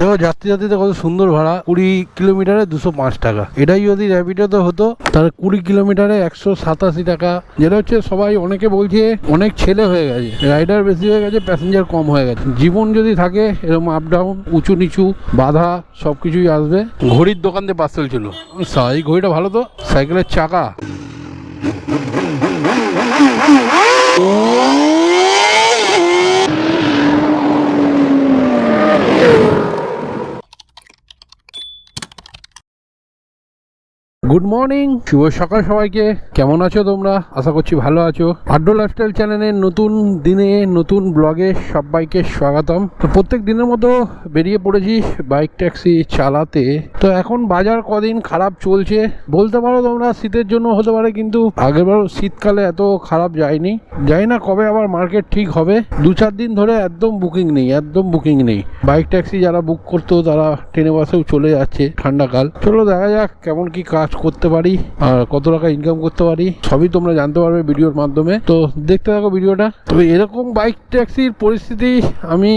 দেখো যাত্রী যাত্রীতে কত সুন্দর ভাড়া, কুড়ি কিলোমিটারে দুশো পাঁচ টাকা। এটাই যদি র্যাপিডোতে হতো, তাহলে কুড়ি কিলোমিটারে একশো সাতাশি টাকা। যেটা হচ্ছে, সবাই অনেকে বলছে, অনেক ছেলে হয়ে গেছে রাইডার বেশি হয়ে গেছে প্যাসেঞ্জার কম হয়ে গেছে। জীবন যদি থাকে, এরকম আপ ডাউন উঁচু নিচু, বাধা সব কিছুই আসবে। ঘড়ির দোকান দিয়ে বাস চলছিল এই ঘড়িটা ভালো তো? সাইকেলের চাকা। গুড মর্নিং শুভ সকাল সবাইকে। কেমন আছো তোমরা? আশা করছি ভালো আছো। আড্ডো লাইফস্টাইল চ্যানেলের নতুন দিনে, নতুন ব্লগে সবাইকে স্বাগতম। তো প্রত্যেক দিনের মতো বেরিয়ে পড়েছি বাইক ট্যাক্সি চালাতে। তো এখন বাজার কদিন খারাপ চলছে। বলতে পারো তোমরা, শীতের জন্য হতে পারে, কিন্তু আগেরবার শীতকালে এত খারাপ যায়নি। জানি না কবে আবার মার্কেট ঠিক হবে। দু চার দিন ধরে একদম বুকিং নেই, একদম বুকিং নেই। বাইক ট্যাক্সি যারা বুক করতো, তারা ট্রেনে বাসেও চলে যাচ্ছে ঠান্ডাকাল। চলো দেখা যাক কেমন কি কাজ করতে পারি, আর কত টাকা ইনকাম করতে পারি, সবই তোমরা জানতে পারবে ভিডিওর মাধ্যমে। তো দেখতে থাকো ভিডিওটা। তবে এরকম বাইক ট্যাক্সির পরিস্থিতি আমি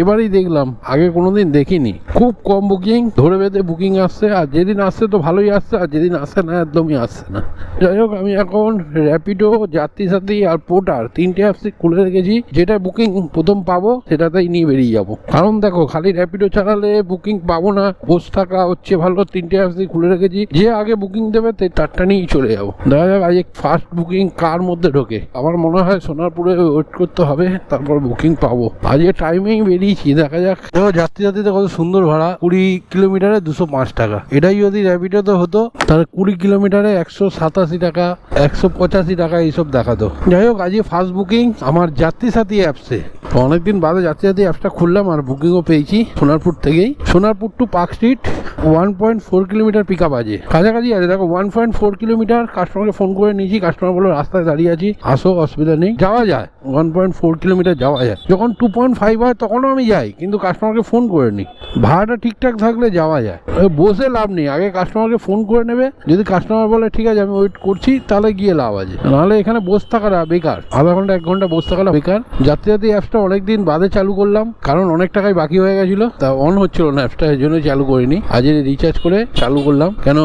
এবারই দেখলাম, আগে কোনোদিন দেখিনি। খুব কম বুকিং ধরে বেঁধে বুকিং আসছে, আর যেদিন আসছে তো ভালোই আসছে, আর যেদিন আসছে না একদমই আসছে না। যাই হোক, আমি এখন র্যাপিডো যাত্রী সাথী আর পোর্টার তিনটে অ্যাপসই খুলে রেখেছি, যেটা বুকিং প্রথম পাবো, সেটাতেই নিয়ে বেরিয়ে যাব। কারণ দেখো, খালি র্যাপিডো চালালে বুকিং পাবো না, বসে থাকা হচ্ছে ভালো, তিনটে অ্যাপসই খুলে রেখেছি। যে আগে বুকিং দেবে তে তারটা নিয়েই চলে যাব। দেখা যাক, আজ ফার্স্ট বুকিং কার মধ্যে ঢোকে। আমার মনে হয় সোনারপুরে ওয়েট করতে হবে, তারপর বুকিং পাবো। আজকে টাইমেই বেরিয়েছি, দেখা যাক। দেখো যাত্রী যাত্রীতে কত সুন্দর ভাড়া, কুড়ি কিলোমিটারে দুশো পাঁচ টাকা। এটাই যদি র্যাপিডোতে হতো, তাহলে কুড়ি কিলোমিটারে একশো সাতাশি টাকা, একশো পঁচাশি টাকা এইসব দেখাতো। যাই হোক আজকে ফার্স্ট বুকিং আমার যাত্রী সাথী অ্যাপসে অনেকদিন বাদে যাত্রী সাথী অ্যাপসটা খুললাম আর বুকিংও পেয়েছি সোনারপুর থেকেই। Sonarpur to Park Street one point four kilometre pick up আছে কাছাকাছি আছে। দেখো ওয়ান পয়েন্ট ফোর কিলোমিটার কাস্টমারকে ফোন করে নিয়েছি। কাস্টমার বলল, রাস্তায় দাঁড়িয়ে আছি, আসো, অসুবিধা নেই। যাওয়া যায় ওয়ান পয়েন্ট ফোর কিলোমিটার যাওয়া যায়। যখন টু পয়েন্ট ফাইভ হয়, তখনও আমি যাই, কিন্তু কাস্টমারকে ফোন করে নিই ভাড়াটা ঠিকঠাক থাকলে যাওয়া যায়। বসে লাভ নেই। আগে কাস্টমারকে ফোন করে নেবে। যদি কাস্টমার বলে, ঠিক আছে, আমি ওয়েট করছি, তাহলে গিয়ে লাভ আছে। নাহলে এখানে বসে থাকাটা বেকার। আধা ঘণ্টা, এক ঘণ্টা বসে থাকাটা বেকার। যাত্রী যাত্রী অ্যাপসটা অনেকদিন বাদে চালু করলাম, কারণ অনেক টাকাই বাকি হয়ে গেছিল। তা অন হচ্ছিল না অ্যাপসটা এই জন্য চালু করিনি। আজ রিচার্জ করে চালু করলাম। কেন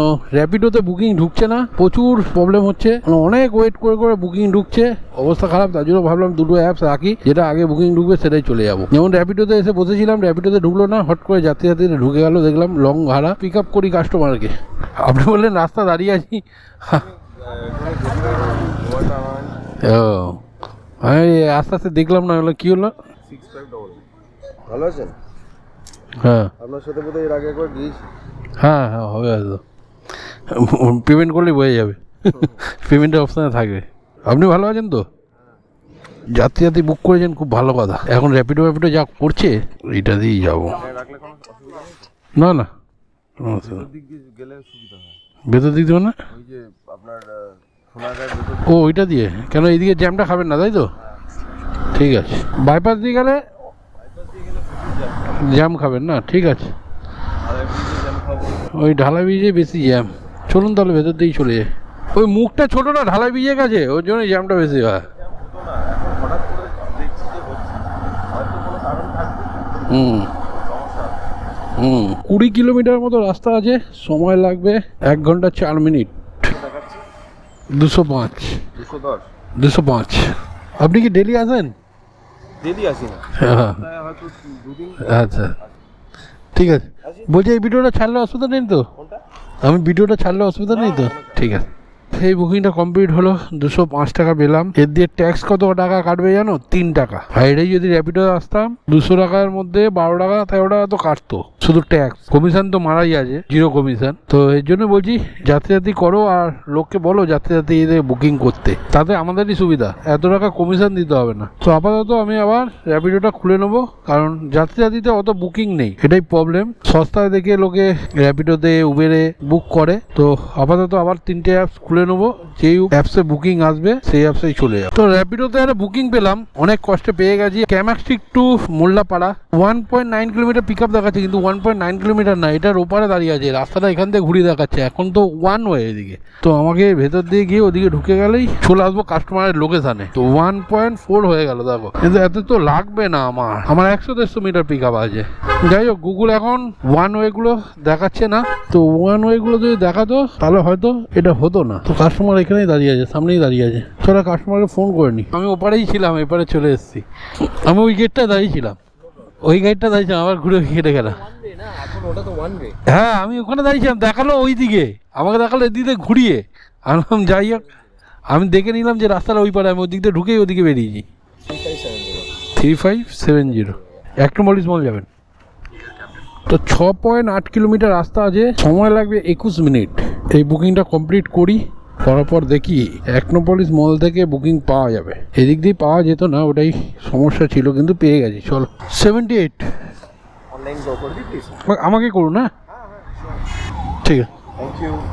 র্যাপিডোতে বুকিং ঢুকছে না প্রচুর প্রবলেম হচ্ছে। মানে অনেক ওয়েট করে করে বুকিং ঢুকছে অবস্থা খারাপ তার জন্য ভাবলাম দুটো অ্যাপস রাখি যেটা আগে বুকিং ঢুকবে সেটাই চলে যাব। যেমন র্যাপিডোতে এসে বসেছিলাম র্যাপিডোতে ঢুকলো না হট করে যাত্রী যাত্রীতে ঢুকে গেল দেখলাম লং ভাড়া পিক আপ করি কাস্টমারকে আপনি বললেন রাস্তা দাঁড়িয়ে আছি। ও আমি আস্তে আস্তে দেখলাম না হলো কি হলো? ভালো আছেন? হ্যাঁ। আপনার সাথে বোধহয় এর আগে একবার গিয়েছি। হ্যাঁ হ্যাঁ হবে হয়তো। পেমেন্ট করলেই বোঝা যাবে। পেমেন্টের অপশানে থাকবে। আপনি ভালো আছেন তো? যাত্রী যাত্রী বুক করেছেন, খুব ভালো কথা। এখন র্যাপিডো র্যাপিডো যা করছে এইটা দিয়েই যাব। না না। ভেতর দিক দেবো না? ও, ওইটা দিয়ে। কেন, এইদিকে জ্যামটা খাবেন না, তাই তো? ঠিক আছে। বাইপাস দিয়ে গেলে জ্যাম খাবেন না, ঠিক আছে। ওই ঢালাই ব্রিজে বেশি জ্যাম চলুন তাহলে ভেতর দিয়েই চলে যায় ওই মুখটা ছোট না ঢালাই ব্রিজের গেছে ওর জন্য জ্যামটা বেশি হয়। হুম হুম। কুড়ি কিলোমিটার মতো রাস্তা আছে সময় লাগবে এক ঘণ্টা চার মিনিট। দুশো পাঁচ। দুশো পাঁচ। আপনি কি ডেলি আসেন? ডেলি আসি না। হ্যাঁ। আচ্ছা। ঠিক আছে। বলছি এই ভিডিওটা ছাড়লে অসুবিধা নেই তো? আমি ভিডিওটা ছাড়লে অসুবিধা নেই তো? ঠিক আছে। সেই বুকিংটা কমপ্লিট হলো, দুশো পাঁচ টাকা পেলাম। এর দিয়ে ট্যাক্স কত টাকা কাটবে জানো? তিন টাকা। এটাই যদি র্যাপিডো আসতাম, দুশো টাকার মধ্যে বারো টাকা, তেরো টাকা তো কাটতো। শুধু ট্যাক্স কমিশন তো মারাই আছে জিরো কমিশন তো এর জন্য বলছি যাত্রী যাত্রী করো আর লোককে বলো যাত্রী যাত্রী বুকিং করতে। তাতে আমাদেরই সুবিধা। এত টাকা কমিশন দিতে হবে না। তো আপাতত আমি আবার র্যাপিডোটা খুলে নেব, কারণ যাত্রী যাত্রীতে অত বুকিং নেই। এটাই প্রবলেম সস্তায় দেখে লোকে র্যাপিডোতে উবেরে বুক করে। তো আপাতত আবার তিনটে অ্যাপস খুলে নেব। যেই অ্যাপসে বুকিং আসবে, সেই অ্যাপসেই চলে যাবে। তো র্যাপিডোতে একটা বুকিং পেলাম। অনেক কষ্টে পেয়ে গেছি। ক্যামাক্সটিক to Mollapara. One point nine kilometre pick up দেখাচ্ছে, কিন্তু ওয়ান পয়েন্ট নাইন কিলোমিটার না, এটার ওপারে দাঁড়িয়ে আছে। রাস্তাটা এখান থেকে ঘুরিয়ে দেখাচ্ছে। এখন তো ওয়ান ওয়ে এদিকে। তো আমাকে ভেতর দিয়ে গিয়ে ওদিকে ঢুকে গেলেই চলে আসব কাস্টমারের লোকেশানে তো ওয়ান পয়েন্ট ফোর হয়ে গেল, দেখো। কিন্তু এত তো লাগবে না আমার। আমার একশো দেড়শো মিটার পিক আপ আছে। যাই হোক গুগল এখন ওয়ান ওয়েগুলো দেখাচ্ছে না। তো ওয়ান ওয়েগুলো যদি দেখাতো তাহলে হয়তো এটা হতো না। তো কাস্টমার এখানেই দাঁড়িয়ে আছে সামনেই দাঁড়িয়ে আছে। চলো কাস্টমারকে ফোন করে নি। আমি ওপারেই ছিলাম এপারে চলে এসেছি। আমি ওই গেটটা দাঁড়িয়েছিলাম ওই গেটটা দাঁড়িয়েছিলাম আবার ঘুরে কেটে গেলাম। হ্যাঁ আমি ওখানে দাঁড়িয়েছিলাম দেখাল ওই দিকে। আমাকে দেখাল এদিকে ঘুরিয়ে। আমি বললাম, যাই হোক। আমি দেখে নিলাম যে রাস্তাটা ওই পারে আমি ওই দিক দিয়ে ঢুকেই ওদিকে বেরিয়েছি। Three five seven zero Acropolis mall যাবেন। তো ছ পয়েন্ট আট কিলোমিটার রাস্তা আছে। সময় লাগবে একুশ মিনিট। এই বুকিংটা কমপ্লিট করি পরপর পর দেখি একনোপলিস মল থেকে বুকিং পাওয়া যাবে। এদিক দিয়ে পাওয়া যেত না ওটাই সমস্যা ছিল কিন্তু পেয়ে গেছি। চলো। সেভেন্টি এইট আমাকে করুন না ঠিক আছে।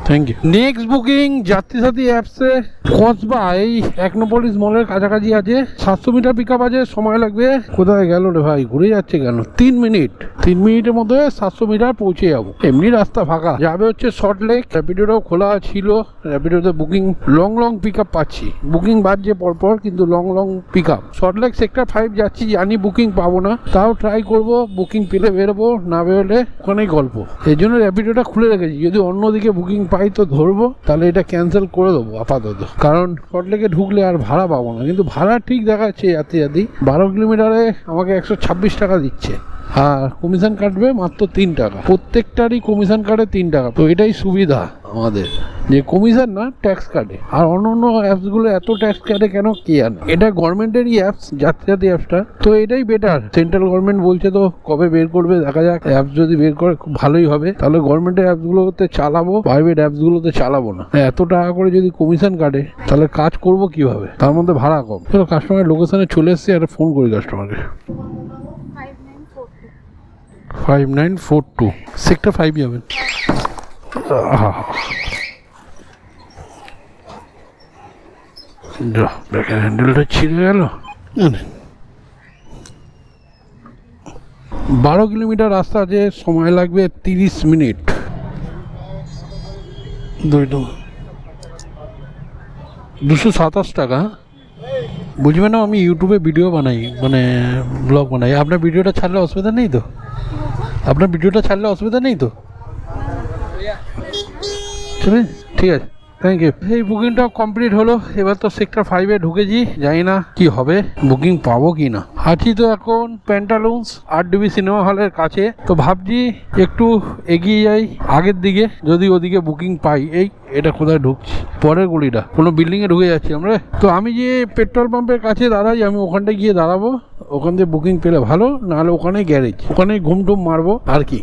থ্যাংক ইউ নেক্সট বুকিং যাত্রী সাথী অ্যাপসে কসবা এই একনোপলিস মলের কাছাকাছি আছে। সাতশো মিটার পিক আপ আছে, সময় লাগবে। কোথায় গেল রে ভাই? ঘুরে যাচ্ছে কেন? তিন মিনিট তিন মিনিটের মধ্যে সাতশো মিটার পৌঁছে যাব। এমনি রাস্তা ফাঁকা। যাবে হচ্ছে শর্ট লেক র্যাপিডোটাও খোলা ছিল। র্যাপিডোতে booking long long pick up পাচ্ছি। বুকিং বাড়ছে পরপর, কিন্তু long long pick up short lake sector five যাচ্ছি, জানি বুকিং পাবো না। তাও ট্রাই করব বুকিং পেলে বেরোবো, না বেরোলে ওখানেই গল্প। এই জন্য র্যাপিডোটা খুলে রেখেছি। যদি অন্যদিকে বুকিং পাই তো ধরবো, তাহলে এটা ক্যান্সেল করে দেবো, আপাতত। কারণ সল্টলেকে ঢুকলে আর ভাড়া পাবো না। কিন্তু ভাড়া ঠিক দেখাচ্ছে যাতে যাতে বারো কিলোমিটারে আমাকে একশো ছাব্বিশ টাকা দিচ্ছে। আর কমিশন কাটবে মাত্র তিন টাকা। প্রত্যেকটারই কমিশন কাটে তিন টাকা। তো এটাই সুবিধা আমাদের। যে কমিশন না ট্যাক্স কাটে। আর অন্য অন্য অ্যাপসগুলো এত ট্যাক্স কাটে কেন, কে জানে? এটা গভর্নমেন্টেরই অ্যাপস যাত্রী অ্যাপসটা তো এটাই বেটার সেন্ট্রাল গভর্নমেন্ট বলছে তো, কবে বের করবে, দেখা যাক। অ্যাপস যদি বের করে, খুব ভালোই হবে। তাহলে গভর্নমেন্টের অ্যাপসগুলোতে চালাবো প্রাইভেট অ্যাপসগুলোতে চালাবো না। এত টাকা করে যদি কমিশন কাটে, তাহলে কাজ করব কীভাবে? তার মধ্যে ভাড়া কম। চলো কাস্টমারের লোকেশনে চলে এসেছি, একটা ফোন করি কাস্টমারকে five nine four two sector five যাবেন ব্যাকের হ্যান্ডেলটা ছিঁড়ে গেল। বারো কিলোমিটার রাস্তা আছে সময় লাগবে তিরিশ মিনিট। দুইটো দুশো সাতাশ টাকা। বুঝবে না আমি ইউটিউবে ভিডিও বানাই মানে ব্লগ বানাই। আপনার ভিডিওটা ছাড়লে অসুবিধা নেই তো? আপনার ভিডিওটা ছাড়লে অসুবিধা নেই তো? ঠিক আছে থ্যাংক ইউ এই বুকিংটা কমপ্লিট হলো, এবার তো সেক্টর ফাইভে ঢুকেছি, জানি না কি হবে বুকিং পাবো কি না। আছি তো এখন প্যান্টালুন্স আর ডিবি সিনেমা হলের কাছে, তো ভাবছি একটু এগিয়ে যাই আগের দিকে, যদি ওদিকে বুকিং পাই। এই এটা কোথায় ঢুকছি? পরের গলিটা। কোনো বিল্ডিংয়ে ঢুকে যাচ্ছি আমরা? তো আমি যে পেট্রোল পাম্পের কাছে দাঁড়াই, আমি ওখানটায় গিয়ে দাঁড়াবো। ওখান থেকে বুকিং পেলে ভালো, নাহলে ওখানে গ্যারেজ ওখানে ঘুম টুম মারবো, আর কি।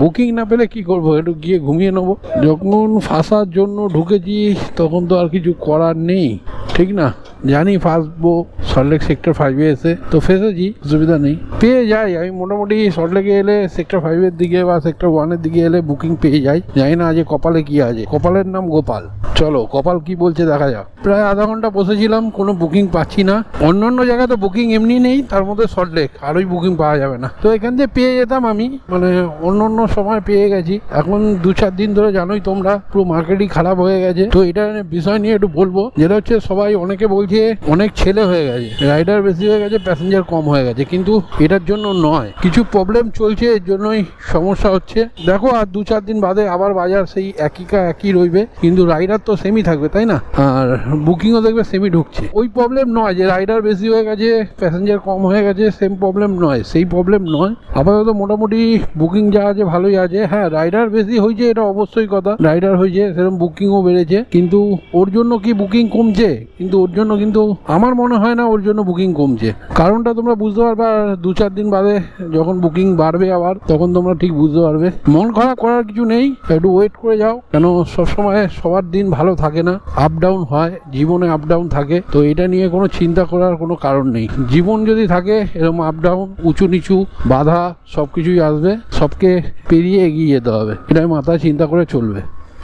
বুকিং না পেলে কি করব? একটু গিয়ে ঘুমিয়ে নেব। যখন ফাঁসার জন্য ঢুকেছি, তখন তো আর কিছু করার নেই। ঠিক না? জানি ফাঁসবো সল্টলেক সেক্টর ফাইভে এসে তো ফেসেছি অসুবিধা নেই। পেয়ে যাই, আমি মোটামুটি সল্টলেকে এলে সেক্টর ফাইভের দিকে বা সেক্টর ওয়ানের দিকে এলে বুকিং পেয়ে যাই। জানি না আজ কপালে কি আছে। কপালের নাম গোপাল। চলো, কপাল কি বলছে দেখা যাক। প্রায় আধা ঘণ্টা বসেছিলাম, কোনো বুকিং পাচ্ছি না। অন্য অন্য জায়গায় তো বুকিং এমনি নেই, তার মধ্যে সল্টলেক আরোই বুকিং পাওয়া যাবে না। তো এখান থেকে পেয়ে যেতাম আমি মানে অন্য অন্য সময় পেয়ে গেছি। এখন দু চার দিন ধরে জানোই তোমরা, পুরো মার্কেটই খারাপ হয়ে গেছে। তো এটা বিষয় নিয়ে একটু বলব, যেটা হচ্ছে সবাই অনেকে বলছে, অনেক ছেলে হয়ে গেছে রাইডার বেশি হয়ে গেছে প্যাসেঞ্জার কম হয়ে গেছে। কিন্তু এটার জন্য নয়, কিছু প্রবলেম চলছে, এর জন্যই সমস্যা হচ্ছে। দেখো, আর দু চার দিন বাদে আবার বাজার সেই একই কা একই রইবে, কিন্তু রাইডার তো সেমই থাকবে, তাই না? আর বুকিংও দেখবে সেমই ঢুকছে। ওই প্রবলেম নয় যে রাইডার বেশি হয়ে গেছে প্যাসেঞ্জার কম হয়ে গেছে সেম প্রবলেম নয়। সেই প্রবলেম নয়। আপাতত মোটামুটি বুকিং যা আছে ভালোই আছে। হ্যাঁ রাইডার বেশি হয়েছে, এটা অবশ্যই কথা। রাইডার হয়েছে, সেরকম বুকিংও বেড়েছে। কিন্তু ওর জন্য কি বুকিং কমছে? কিন্তু ওর জন্য কিন্তু আমার মনে হয় না ওর জন্য বুকিং কমছে। কারণটা তোমরা বুঝতে পারবে, আর দু চার দিন বাদে যখন বুকিং বাড়বে আবার, তখন তোমরা ঠিক বুঝতে পারবে। মন খারাপ করার কিছু নেই, একটু ওয়েট করে যাও। কেন, সবসময় সবার দিন ভালো থাকে না। আপ ডাউন হয়, জীবনে আপ ডাউন থাকে। তো এটা নিয়ে কোনো চিন্তা করার কোনো কারণ নেই। জীবন যদি থাকে, এরকম আপ ডাউন উঁচু নিচু, বাধা সব কিছুই আসবে। সবকে পেরিয়ে এগিয়ে যেতে হবে। এটাই মাথায় চিন্তা করে চলবে।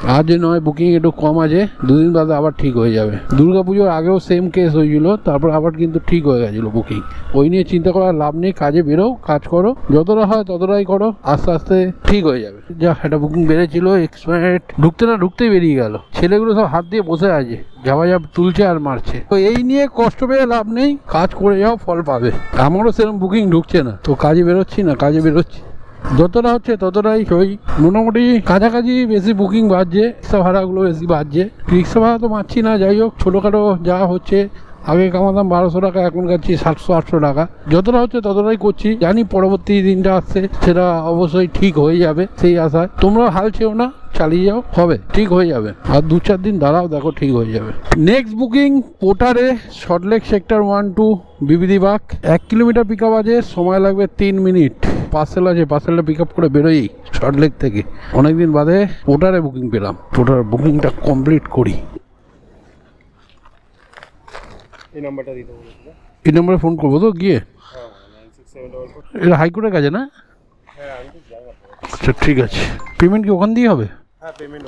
আজ নয় বুকিং একটু কম আছে, দুদিন বাদে আবার ঠিক হয়ে যাবে। দুর্গা পুজোর আগেও সেম কেস হয়েছিল, তারপর আবার কিন্তু ঠিক হয়ে গেছিল বুকিং ওই নিয়ে চিন্তা করার লাভ নেই, কাজে বেরো, কাজ করো। যতটা হয় ততটাই করো, আস্তে আস্তে ঠিক হয়ে যাবে। যা, একটা বুকিং বেড়েছিল এক্সপায়ার্ড ঢুকতে না ঢুকতেই বেরিয়ে গেল। ছেলেগুলো সব হাত দিয়ে বসে আছে যাওয়া যাব তুলছে আর মারছে। তো এই নিয়ে কষ্ট পেয়ে লাভ নেই, কাজ করে যাও, ফল পাবে। আমারও সেরকম বুকিং ঢুকছে না। তো কাজে বেরোচ্ছি না, কাজে বেরোচ্ছি। যতটা হচ্ছে ততটাই সই মোটামুটি কাছাকাছি বেশি বুকিং বাড়ছে, রিক্সা ভাড়াগুলো বেশি বাড়ছে। রিক্সা ভাড়া তো মারছি না, যাই হোক, ছোটোখাটো যা হচ্ছে আগে কামাতাম বারোশো টাকা, এখন কাচ্ছি সাতশো, আটশো টাকা। যতটা হচ্ছে ততটাই করছি। জানি পরবর্তী দিনটা আসছে, সেটা অবশ্যই ঠিক হয়ে যাবে সেই আশায়। তোমরা হাল ছেও না, চালিয়ে যাও, হবে, ঠিক হয়ে যাবে। আর দু চার দিন দাঁড়াও, দেখো ঠিক হয়ে যাবে। নেক্সট বুকিং পোটারে সল্টলেক সেক্টর ওয়ান টু বিবিদিবাগ এক কিলোমিটার পিক আপ আছে, সময় লাগবে তিন মিনিট। পার্সেল আছে পার্সেলটা পিক আপ করে বেরোই সল্টলেক থেকে। অনেকদিন বাদে পোটারে বুকিং পেলাম। পোটার বুকিংটা কমপ্লিট করি। এই নাম্বারটা দিতে বলেছিল এই নম্বরে ফোন করব তো গিয়ে? হ্যাঁ এটা হাইকোর্টের কাছে না? হ্যাঁ আপনার আচ্ছা ঠিক আছে। পেমেন্ট কি ওখান দিয়ে হবে? হ্যাঁ পেমেন্ট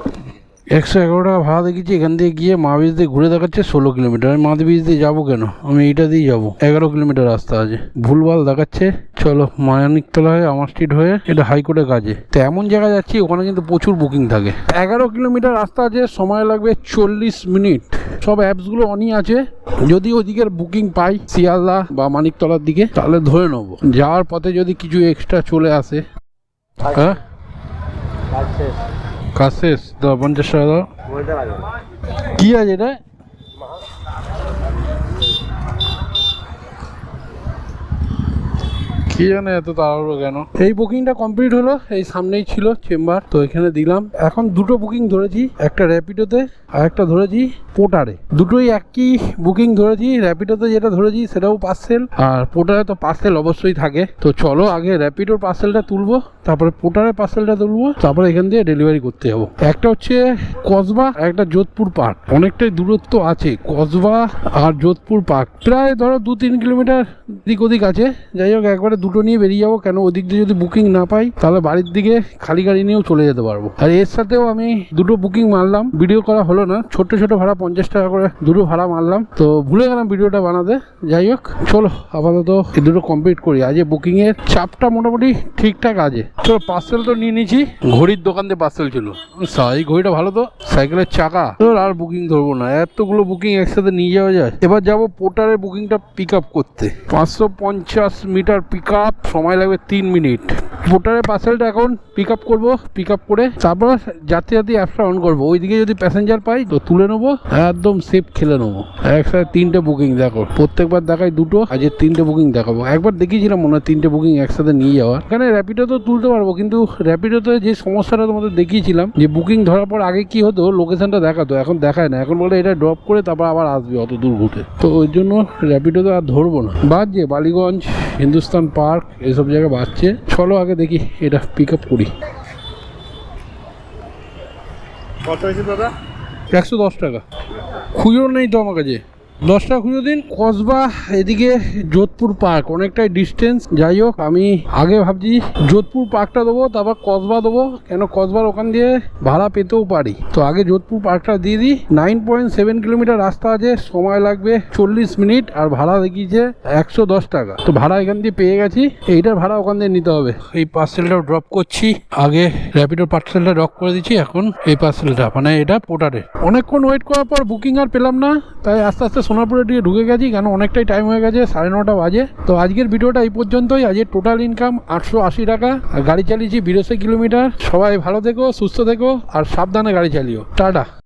একশো এগারো টাকা ভাড়া দেখেছি এখান থেকে গিয়ে মা বীজ দিয়ে ঘুরে দেখাচ্ছে ষোলো কিলোমিটার। আমি বীজ দিয়ে যাব কেন? আমি এইটা দিয়ে যাব। এগারো কিলোমিটার রাস্তা আছে ভুলভাল দেখাচ্ছে। চলো মায়ানিকতলা হয়ে আমার স্ট্রিট হয়ে এটা হাইকোর্টের কাজে। তো এমন জায়গায় যাচ্ছি ওখানে কিন্তু প্রচুর বুকিং থাকে। এগারো কিলোমিটার রাস্তা আছে সময় লাগবে চল্লিশ মিনিট। সব অ্যাপসগুলো অনই আছে। যদি ওদিকের বুকিং পাই শিয়ালদা বা মানিকতলার দিকে তাহলে ধরে নেব। যাওয়ার পথে যদি কিছু এক্সট্রা চলে আসে। হ্যাঁ? শেষ কাজ পঞ্চাশ টাকা দাও কি আছে এটা? কি জানে এত তাড়াহুড়ো কেন? এই বুকিংটা কমপ্লিট হলো, এই সামনেই ছিল চেম্বার, তো এখানে দিলাম। এখন দুটো বুকিং ধরেছি, একটা র্যাপিডোতে আর একটা ধরেছি পোটারে দুটোই একই বুকিং ধরেছি, র্যাপিডোতে যেটা ধরেছি সেটাও পার্সেল, আর পোটারে তো পার্সেল অবশ্যই থাকে। তো চলো আগে র্যাপিডোর পার্সেলটা তুলবো, তারপরে পোটারের পার্সেলটা তুলবো, তারপরে এখান দিয়ে ডেলিভারি করতে যাব। একটা হচ্ছে কসবা একটা যোধপুর পার্ক। অনেকটাই দূরত্ব আছে, কসবা আর যোধপুর পার্ক। প্রায় ধরো দু তিন কিলোমিটার দিক ওদিক আছে। যাই হোক, একবারে দুটো নিয়ে বেরিয়ে যাব। কেন? ওদিক দিয়ে যদি বুকিং না পাই, তাহলে বাড়ির দিকে খালি গাড়ি নিয়েও চলে যেতে পারব। আর এর সাথেও আমি দুটো বুকিং মারলাম। ভিডিও করা হলো না। ছোট ছোট ভাড়া পঞ্চাশ টাকা করে দুটো ভাড়া মারলাম। তো ভুলে গেলাম ভিডিওটা বানাতে। যাই হোক, চলো আপাতত এই দুটো কমপ্লিট করি। আজ বুকিং এর চাপটা মোটামুটি ঠিকঠাক আছে। চলো পার্সেল তো নিয়ে নিয়েছি। ঘড়ির দোকান দিয়ে পার্সেল ছিল এই ঘড়িটা ভালো তো? সাইকেলের চাকা। তোর আর বুকিং ধরবো না। এতগুলো বুকিং একসাথে নিয়ে যাওয়া যায়। এবার যাব পোর্টারের বুকিংটা পিক আপ করতে। পাঁচশো পঞ্চাশ মিটার পিক আপ সময় লাগবে তিন মিনিট। পোর্টারের পার্সেলটা এখন পিক আপ করব পিক আপ করে তারপর যাত্রী যাত্রী অ্যাপসটা অন করব। ওইদিকে যদি প্যাসেঞ্জার পাই তো তুলে নেব, একদম সেফ খেলে নেব। একসাথে তিনটে বুকিং দেখো। প্রত্যেকবার দেখাই দুটো আজ তিনটে বুকিং দেখাবো। একবার দেখিয়েছিলাম মনে হয় তিনটে বুকিং একসাথে নিয়ে যাওয়া এখানে র্যাপিডো তো তুলতে পারব, কিন্তু র্যাপিডোতে যে সমস্যাটা তোমাদের দেখিয়েছিলাম, যে বুকিং ধরার পর আগে কি হতো লোকেশনটা দেখাতো, এখন দেখায় না। এখন বলে এটা ড্রপ করে তারপর আবার আসবে অত দূর ঘুরে তো ওই জন্য র্যাপিডোতে আর ধরবো না। বাদ যে বালিগঞ্জ, হিন্দুস্তান পার্ক এসব জায়গায় বাঁচছে চলো আগে দেখি এটা পিক আপ করি। কত হয়েছে দাদা? একশো দশ টাকা। খুচরো নেই তো আমার কাছে। দশ টাকা খুচরো দিন কসবা এদিকে যোধপুর পার্ক, অনেকটাই ডিস্টেন্স যাই হোক, আমি আগে ভাবছি যোধপুর পার্কটা দেবো, তারপর কসবা দেবো, কেন কসবার ওখান দিয়ে ভাড়া পেতেও পারি। তো আগে যোধপুর পার্কটা দিয়ে দিই। নাইন পয়েন্ট সেভেন কিলোমিটার রাস্তা আছে, সময় লাগবে চল্লিশ মিনিট, আর ভাড়া দেখিয়েছে একশো দশ টাকা। তো ভাড়া এখান দিয়ে পেয়ে গেছি, এইটার ভাড়া ওখান দিয়ে নিতে হবে। এই পার্সেলটাও ড্রপ করছি, আগে র্যাপিডোর পার্সেলটা ড্রপ করে দিচ্ছি এখন এই পার্সেলটা মানে এটা পোটারে অনেকক্ষণ ওয়েট করার পর বুকিং আর পেলাম না, তাই আস্তে আস্তে সোনারপুরে দিয়ে ঢুকে গেছি, কেন অনেকটাই টাইম হয়ে গেছে, সাড়ে নটা বাজে। তো আজকের ভিডিওটা এই পর্যন্তই আজকের টোটাল ইনকাম আটশো আশি টাকা গাড়ি চালিয়েছি বিরাশি কিলোমিটার। সবাই ভালো থেকো, সুস্থ থেকো, আর সাবধানে গাড়ি চালিও। টাটা।